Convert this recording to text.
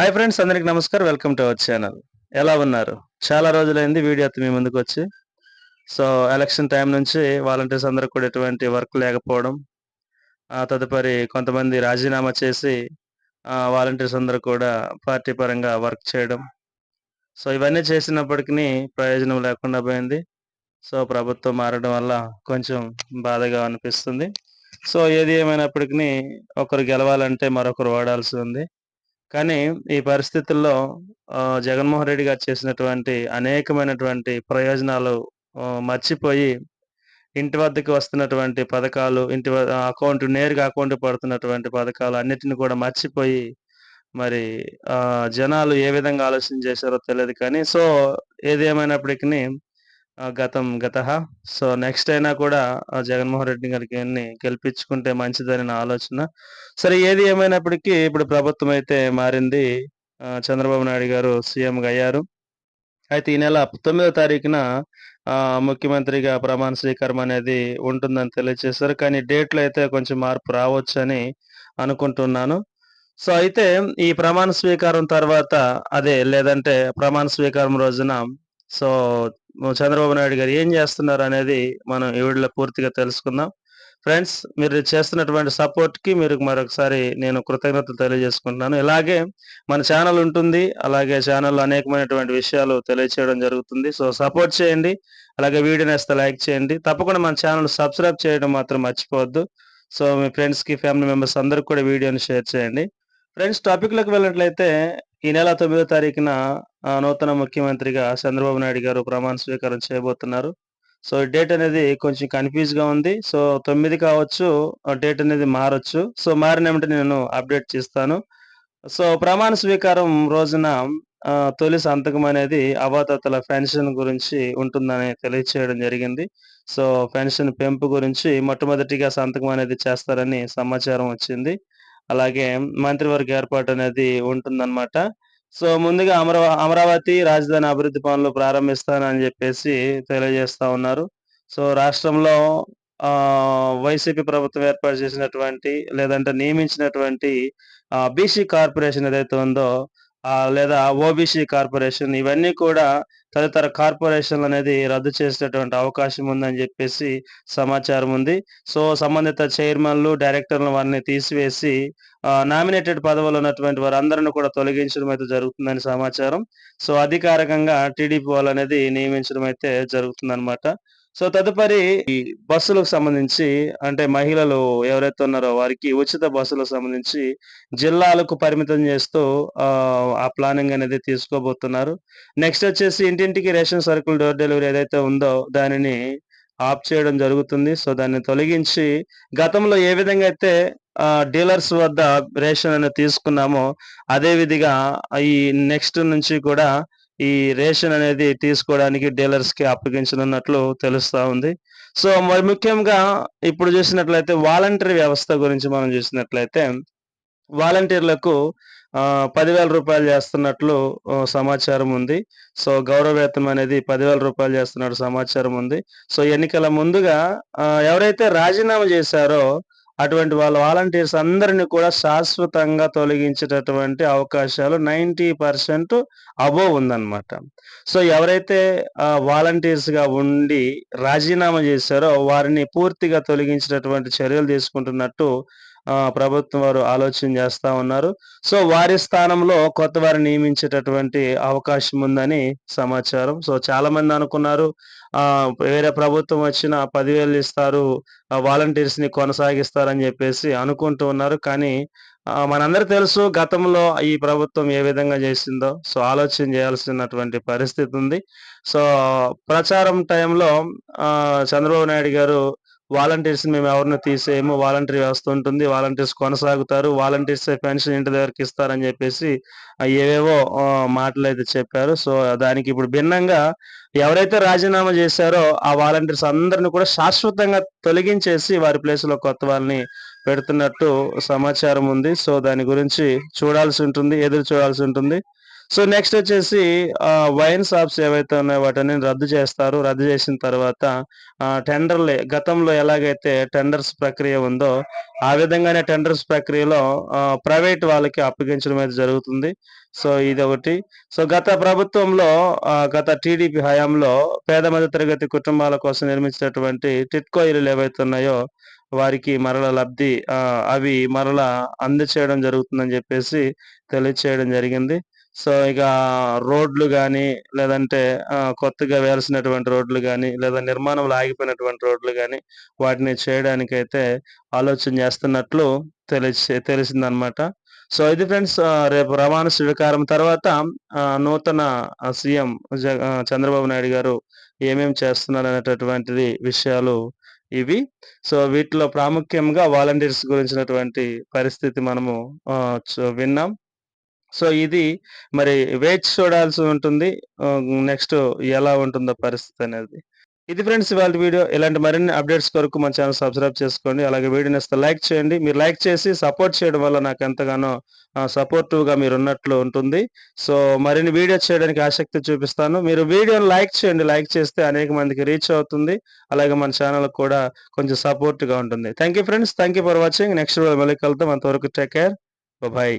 Hi friends అందరికి నమస్కారం. Welcome to our channel ఎలా ఉన్నారు? చాలా రోజులైంది వీడియో మీ ముందుకు వచ్చి. సో ఎలక్షన్ టైం నుంచి వాలంటీర్స్ అందరూ కూడా ఎటువంటి వర్క్ లేకపోవడం తదుపరి కొంతమంది రాజీనామా చేసి వాలంటీర్స్ అందరూ కూడా పార్టీ పరంగా వర్క్ చేయడం. సో ఇవన్నీ చేసినప్పటికీ ప్రయోజనం లేకుండా పోయింది. సో ప్రభుత్వం మారడం వల్ల కొంచెం బాధగా అనిపిస్తుంది. సో ఏది ఏమైనప్పటికీ ఒకరు గెలవాలంటే మరొకరు ఓడాల్సి ఉంది. కానీ ఈ పరిస్థితుల్లో జగన్మోహన్ రెడ్డి గారు చేసినటువంటి అనేకమైనటువంటి ప్రయోజనాలు మర్చిపోయి ఇంటి వద్దకు వస్తున్నటువంటి పథకాలు ఇంటి అకౌంట్ నేరుగా అకౌంట్ పడుతున్నటువంటి పథకాలు అన్నిటిని కూడా మర్చిపోయి మరి జనాలు ఏ విధంగా ఆలోచన చేశారో తెలియదు కానీ సో ఏది ఏమైనప్పటికీ గతం గత. సో నెక్స్ట్ అయినా కూడా జగన్మోహన్ రెడ్డి గారికి గెలిపించుకుంటే మంచిదని నా ఆలోచన. సరే ఏది ఏమైనప్పటికీ ఇప్పుడు ప్రభుత్వం అయితే మారింది. చంద్రబాబు నాయుడు గారు సీఎంగా అయ్యారు. అయితే ఈ నెల తొమ్మిదో తారీఖున ముఖ్యమంత్రిగా ప్రమాణ స్వీకారం అనేది ఉంటుందని తెలియజేశారు. కానీ డేట్లో అయితే కొంచెం మార్పు రావచ్చని అనుకుంటున్నాను. సో అయితే ఈ ప్రమాణ స్వీకారం తర్వాత అదే లేదంటే ప్రమాణ స్వీకారం రోజున సో చంద్రబాబు నాయుడు గారు ఏం చేస్తున్నారు అనేది మనం ఈవిడలో పూర్తిగా తెలుసుకుందాం. ఫ్రెండ్స్ మీరు చేస్తున్నటువంటి సపోర్ట్కి మీరు మరొకసారి నేను కృతజ్ఞతలు తెలియజేసుకుంటున్నాను. ఇలాగే మన ఛానల్ ఉంటుంది. అలాగే ఛానల్లో అనేకమైనటువంటి విషయాలు తెలియచేయడం జరుగుతుంది. సో సపోర్ట్ చేయండి. అలాగే వీడియో నేస్తే లైక్ చేయండి. తప్పకుండా మన ఛానల్ సబ్స్క్రైబ్ చేయడం మాత్రం మర్చిపోవద్దు. సో మీ ఫ్రెండ్స్కి ఫ్యామిలీ మెంబర్స్ అందరికి కూడా వీడియోని షేర్ చేయండి. ఫ్రెండ్స్ టాపిక్లోకి వెళ్ళినట్లయితే ఈ నెల తొమ్మిదో తారీఖున నూతన ముఖ్యమంత్రిగా చంద్రబాబు నాయుడు గారు ప్రమాణ స్వీకారం చేయబోతున్నారు. సో డేట్ అనేది కొంచెం కన్ఫ్యూజ్గా ఉంది. సో తొమ్మిది కావచ్చు డేట్ అనేది మారొచ్చు. సో మారిన నేను అప్డేట్ చేస్తాను. సో ప్రమాణ స్వీకారం రోజున తొలి సంతకం అనేది అవాతతల పెన్షన్ గురించి ఉంటుందని తెలియచేయడం జరిగింది. సో పెన్షన్ పెంపు గురించి మొట్టమొదటిగా సంతకం అనేది చేస్తారని సమాచారం వచ్చింది. అలాగే మంత్రివర్గ ఏర్పాటు అనేది ఉంటుందన్నమాట. సో ముందుగా అమరా అమరావతి రాజధాని అభివృద్ధి పనులు ప్రారంభిస్తానని చెప్పేసి తెలియజేస్తా ఉన్నారు. సో రాష్ట్రంలో ఆ వైసీపీ ప్రభుత్వం ఏర్పాటు చేసినటువంటి లేదంటే నియమించినటువంటి బీసీ కార్పొరేషన్ ఏదైతే ఉందో లేదా ఓబీసీ కార్పొరేషన్ ఇవన్నీ కూడా తదితర కార్పొరేషన్లు అనేది రద్దు చేసేటటువంటి అవకాశం ఉందని చెప్పేసి సమాచారం ఉంది. సో సంబంధిత చైర్మన్లు డైరెక్టర్లు వారిని తీసివేసి నామినేటెడ్ పదవులు ఉన్నటువంటి వారందరిని కూడా తొలగించడం అయితే జరుగుతుందని సమాచారం. సో అధికారికంగా టీడీపీ వాళ్ళు అనేది నియమించడం అయితే జరుగుతుంది అనమాట సో తదుపరి ఈ బస్సులకు సంబంధించి అంటే మహిళలు ఎవరైతే ఉన్నారో వారికి ఉచిత బస్సులకు సంబంధించి జిల్లాలకు పరిమితం చేస్తూ ఆ ప్లానింగ్ అనేది తీసుకోబోతున్నారు. నెక్స్ట్ వచ్చేసి ఇంటింటికి రేషన్ సరుకులు డోర్ డెలివరీ ఏదైతే ఉందో దానిని ఆప్ చేయడం జరుగుతుంది. సో దాన్ని తొలగించి గతంలో ఏ విధంగా అయితే డీలర్స్ వద్ద రేషన్ అనేది తీసుకున్నామో అదే విధిగా ఈ నెక్స్ట్ నుంచి కూడా ఈ రేషన్ అనేది తీసుకోవడానికి డీలర్స్కి అప్పగించనున్నట్లు తెలుస్తా ఉంది. సో మరి ముఖ్యంగా ఇప్పుడు చూసినట్లయితే వాలంటీర్ వ్యవస్థ గురించి మనం చూసినట్లయితే వాలంటీర్లకు పదివేల రూపాయలు చేస్తున్నట్లు సమాచారం ఉంది. సో గౌరవ వేతనం అనేది పదివేల రూపాయలు చేస్తున్నట్టు సమాచారం ఉంది. సో ఎన్నికల ముందుగా ఎవరైతే రాజీనామా చేశారో అటువంటి వాళ్ళ వాలంటీర్స్ అందరిని కూడా శాశ్వతంగా తొలగించేటటువంటి అవకాశాలు నైంటీ పర్సెంట్ అబోవ్ ఉందన్నమాట. సో ఎవరైతే వాలంటీర్స్గా ఉండి రాజీనామా చేశారో వారిని పూర్తిగా తొలగించేటటువంటి చర్యలు తీసుకుంటున్నట్టు ప్రభుత్వం వారు ఆలోచన చేస్తా ఉన్నారు. సో వారి స్థానంలో కొత్త వారిని నియమించేటటువంటి అవకాశం ఉందని సమాచారం. సో చాలా మంది అనుకున్నారు ఆ వేరే ప్రభుత్వం వచ్చిన పదివేలు ఇస్తారు వాలంటీర్స్ని కొనసాగిస్తారని చెప్పేసి అనుకుంటూ ఉన్నారు. కానీ మనందరూ తెలుసు గతంలో ఈ ప్రభుత్వం ఏ విధంగా చేసిందో. సో ఆలోచన చేయాల్సినటువంటి పరిస్థితి ఉంది. సో ప్రచారం టైంలో చంద్రబాబు నాయుడు గారు వాలంటీర్స్ మేము ఎవరిని తీసేయము వాలంటీర్ వ్యవస్థ ఉంటుంది వాలంటీర్స్ కొనసాగుతారు వాలంటీర్స్ పెన్షన్ ఇంటి దగ్గరికి ఇస్తారని చెప్పేసి ఏవేవో మాటలు అయితే చెప్పారు. సో దానికి ఇప్పుడు భిన్నంగా ఎవరైతే రాజీనామా చేశారో ఆ వాలంటీర్స్ అందరిని కూడా శాశ్వతంగా తొలగించేసి వారి ప్లేస్లో కొత్త వాళ్ళని పెడుతున్నట్టు సమాచారం ఉంది. సో దాని గురించి చూడాల్సి ఉంటుంది ఎదురు చూడాల్సి ఉంటుంది. సో నెక్స్ట్ వచ్చేసి వైన్ షాప్స్ ఏవైతే ఉన్నాయో వాటిని రద్దు చేస్తారు. రద్దు చేసిన తర్వాత టెండర్లు గతంలో ఎలాగైతే టెండర్స్ ప్రక్రియ ఉందో ఆ విధంగానే టెండర్స్ ప్రక్రియలో ప్రైవేట్ వాళ్ళకి అప్పగించడం అయితే జరుగుతుంది. సో ఇది ఒకటి. సో గత ప్రభుత్వంలో గత టీడీపీ హయాంలో పేద మధ్య తరగతి కుటుంబాల కోసం నిర్మించినటువంటి టిట్కో ఇల్లు ఏవైతే ఉన్నాయో వారికి మరల లబ్ధి అవి మరల అందచేయడం జరుగుతుందని చెప్పేసి తెలియచేయడం జరిగింది. సో ఇక రోడ్లు కానీ లేదంటే కొత్తగా వేయాల్సినటువంటి రోడ్లు కానీ లేదా నిర్మాణంలో ఆగిపోయినటువంటి రోడ్లు కానీ వాటిని చేయడానికైతే ఆలోచన చేస్తున్నట్లు తెలిసి తెలిసిందనమాట. సో ఇది ఫ్రెండ్స్ రేపు రవాణా స్వీకారం తర్వాత నూతన సీఎం చంద్రబాబు నాయుడు గారు ఏమేమి చేస్తున్నారు అనేటటువంటిది విషయాలు ఇవి. సో వీటిలో ప్రాముఖ్యంగా వాలంటీర్స్ గురించినటువంటి పరిస్థితి మనము విన్నాం. సో ఇది మరి వేచి చూడాల్సి ఉంటుంది. నెక్స్ట్ ఎలా ఉంటుందో పరిస్థితి అనేది. ఇది ఫ్రెండ్స్ ఇవాళ వీడియో. ఇలాంటి మరిన్ని అప్డేట్స్ కొరకు మన ఛానల్ సబ్స్క్రైబ్ చేసుకోండి. అలాగే వీడియోని ఇస్తే లైక్ చేయండి. మీరు లైక్ చేసి సపోర్ట్ చేయడం వల్ల నాకు ఎంతగానో సపోర్టివ్గా మీరు ఉన్నట్లు ఉంటుంది. సో మరిన్ని వీడియో చేయడానికి ఆసక్తి చూపిస్తాను. మీరు వీడియోని లైక్ చేయండి. లైక్ చేస్తే అనేక మందికి రీచ్ అవుతుంది. అలాగే మన ఛానల్ కూడా కొంచెం సపోర్ట్గా ఉంటుంది. Thank you friends. Thank you for watching. Next మళ్ళీ కలుద్దాం. అంతవరకు టేక్ కేర్. బాయ్